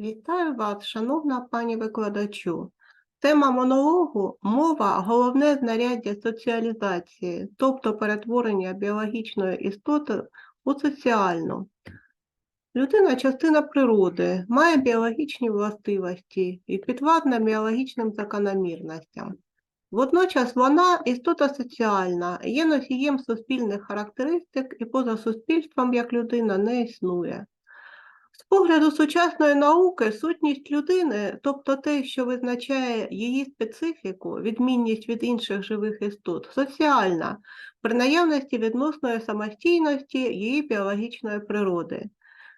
Вітаю вас, шановна пані викладачу. Тема монологу мова головне знаряддя соціалізації, тобто перетворення біологічної істоти у соціальну. Людина частина природи, має біологічні властивості і підвладна біологічним закономірностям. Водночас вона істота соціальна, є носієм суспільних характеристик і поза суспільством як людина не існує. З погляду сучасної науки, сутність людини, тобто те, що визначає її специфіку, відмінність від інших живих істот, соціальна, при наявності відносної самостійності її біологічної природи.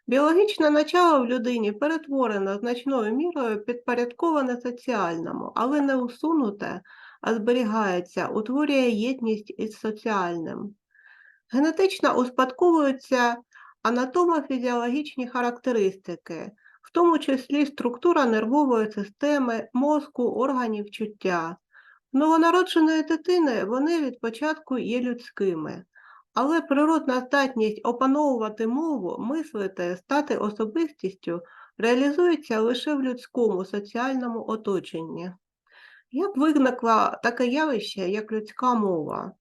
Біологічне начало в людині перетворено значною мірою підпорядковане соціальному, але не усунуте, а зберігається, утворює єдність із соціальним. Генетично успадковуються анатомо-фізіологічні характеристики, в тому числі структура нервової системи, мозку, органів чуття. Новонародженої дитини вони від початку є людськими, але природна здатність опановувати мову, мислити, стати особистістю реалізується лише в людському соціальному оточенні. Як виникло таке явище, як людська мова?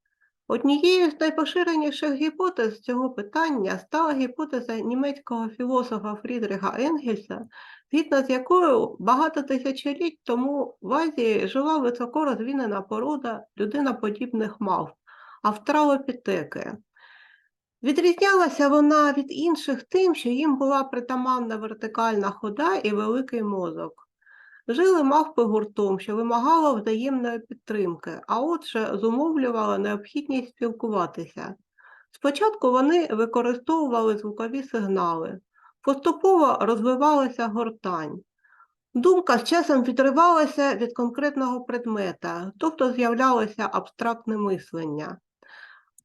Однією з найпоширеніших гіпотез цього питання стала гіпотеза німецького філософа Фрідриха Енгельса, згідно з якою багато тисячоліть тому в Азії жила високо розвинена порода людиноподібних мавп, австралопітеки. Відрізнялася вона від інших тим, що їм була притаманна вертикальна хода і великий мозок. Жили мавпи гуртом, що вимагало взаємної підтримки, а отже, зумовлювала необхідність спілкуватися. Спочатку вони використовували звукові сигнали, поступово розвивалася гортань. Думка з часом відривалася від конкретного предмета, тобто з'являлося абстрактне мислення.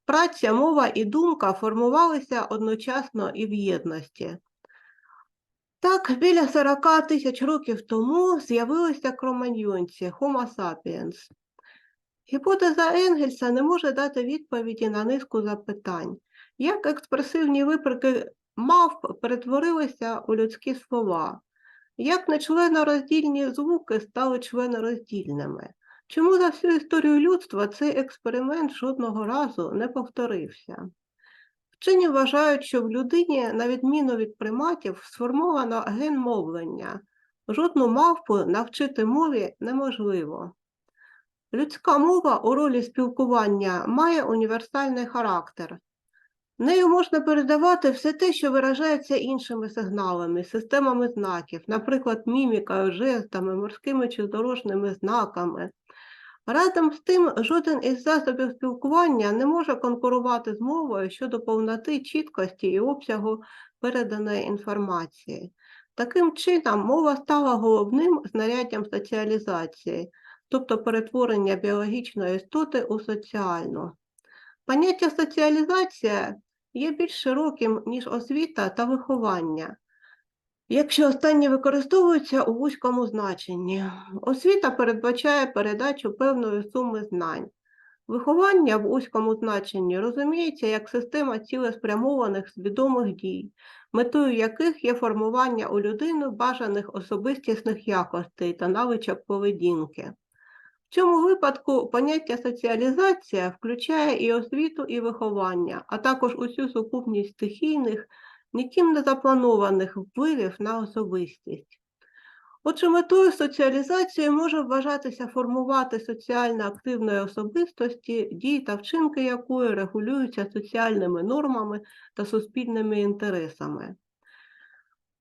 Праця, мова і думка формувалися одночасно і в єдності. Так, біля 40 тисяч років тому з'явилися кроманьйонці Homo sapiens. Гіпотеза Енгельса не може дати відповіді на низку запитань, як експресивні виприки мавп перетворилися у людські слова, як нечленороздільні звуки стали членороздільними, чому за всю історію людства цей експеримент жодного разу не повторився. Вчені вважають, що в людині, на відміну від приматів, сформовано ген мовлення. Жодну мавпу навчити мові неможливо. Людська мова у ролі спілкування має універсальний характер. Нею можна передавати все те, що виражається іншими сигналами, системами знаків, наприклад, мімікою, жестами, морськими чи дорожніми знаками. Разом з тим, жоден із засобів спілкування не може конкурувати з мовою щодо повноти, чіткості і обсягу переданої інформації. Таким чином, мова стала головним знаряддям соціалізації, тобто перетворення біологічної істоти у соціальну. Поняття соціалізація є більш широким, ніж освіта та виховання якщо останні використовуються у вузькому значенні. Освіта передбачає передачу певної суми знань. Виховання в вузькому значенні розуміється як система цілеспрямованих свідомих дій, метою яких є формування у людини бажаних особистісних якостей та навичок поведінки. В цьому випадку поняття соціалізація включає і освіту, і виховання, а також усю сукупність стихійних ніким не запланованих впливів на особистість. Отже, метою соціалізації може вважатися формувати соціально активної особистості, дії та вчинки якої регулюються соціальними нормами та суспільними інтересами.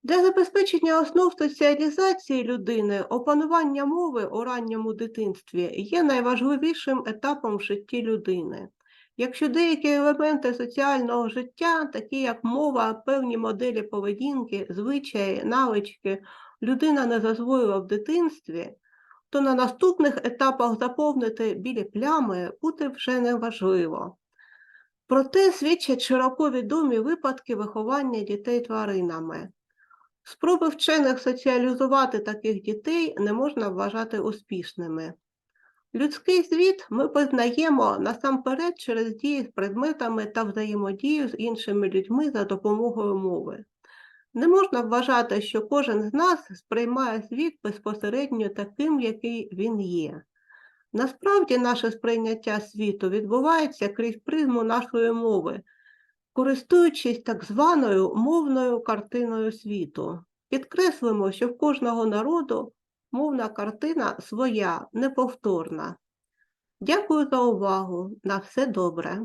Для забезпечення основ соціалізації людини опанування мови у ранньому дитинстві є найважливішим етапом в житті людини. Якщо деякі елементи соціального життя, такі як мова, певні моделі поведінки, звичаї, навички, людина не засвоїла в дитинстві, то на наступних етапах заповнити білі плями буде вже неважливо. Проте свідчать широко відомі випадки виховання дітей тваринами. Спроби вчених соціалізувати таких дітей не можна вважати успішними. Людський світ ми познаємо насамперед через дії з предметами та взаємодію з іншими людьми за допомогою мови. Не можна вважати, що кожен з нас сприймає світ безпосередньо таким, який він є. Насправді наше сприйняття світу відбувається крізь призму нашої мови, користуючись так званою мовною картиною світу. Підкреслимо, що в кожного народу мовна картина своя, неповторна. Дякую за увагу. На все добре.